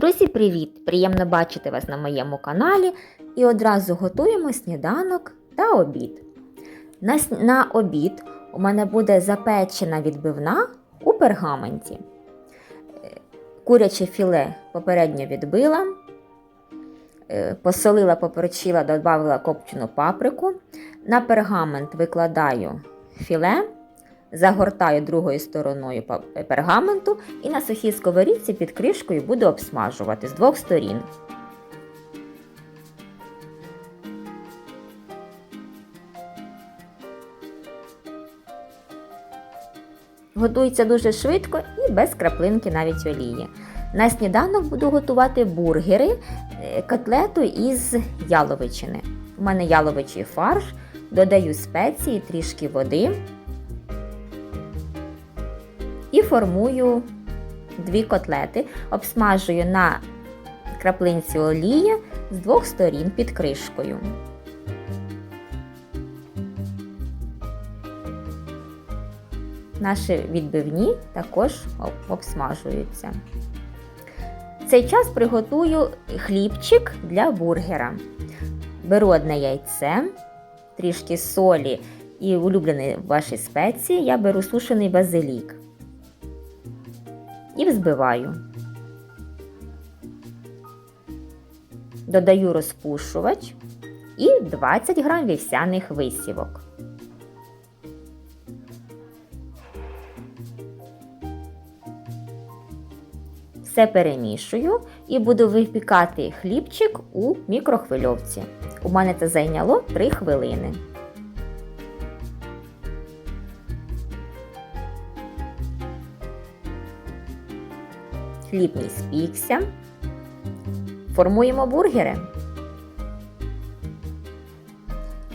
Друзі, привіт! Приємно бачити вас на моєму каналі і одразу готуємо сніданок та обід. На, на обід у мене буде запечена відбивна у пергаменті. Е, Куряче філе попередньо відбила, е, посолила, поперчила, додавала копчену паприку. На пергамент викладаю філе, загортаю другою стороною пергаменту і на сухій сковорідці під кришкою буду обсмажувати з двох сторін. Готується дуже швидко і без краплинки навіть олії. На сніданок буду готувати бургери, е, котлету із яловичини. У мене яловичий фарш, додаю спеції, трішки води і формую дві котлети, обсмажую на краплинці олії з двох сторін під кришкою. Наші відбивні також обсмажуються. В цей час приготую хлібчик для бургера. Беру одне яйце, трішки солі і улюблені ваші спеції. Я беру сушений базилік і взбиваю. Додаю розпушувач і 20 грам вівсяних висівок. Все перемішую і буду випікати хлібчик у мікрохвильовці. У мене це зайняло 3 хвилини. Хліб мій спікся. Формуємо бургери.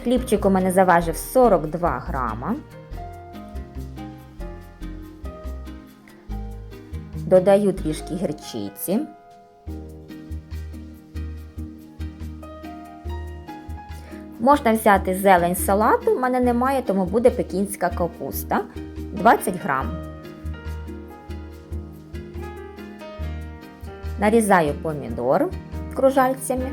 Хлібчик у мене заважив 42 грама. Додаю трішки гірчиці. Можна взяти зелень салату, в мене немає, тому буде пекінська капуста 20 грам. Нарізаю помідор кружальцями.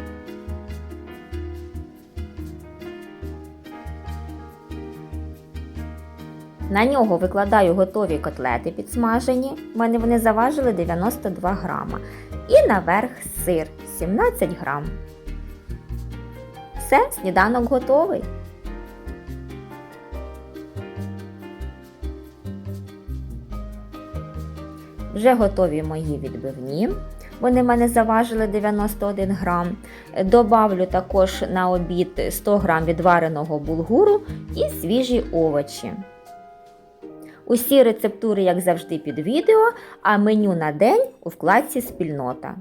На нього викладаю готові котлети підсмажені. У мене вони заважили 92 грама. І наверх сир 17 грам. Все, сніданок готовий. Вже готові мої відбивні. Вони в мене заважили 91 грам. Добавлю також на обід 100 грам відвареного булгуру і свіжі овочі. Усі рецептури, як завжди, під відео, а меню на день у вкладці Спільнота.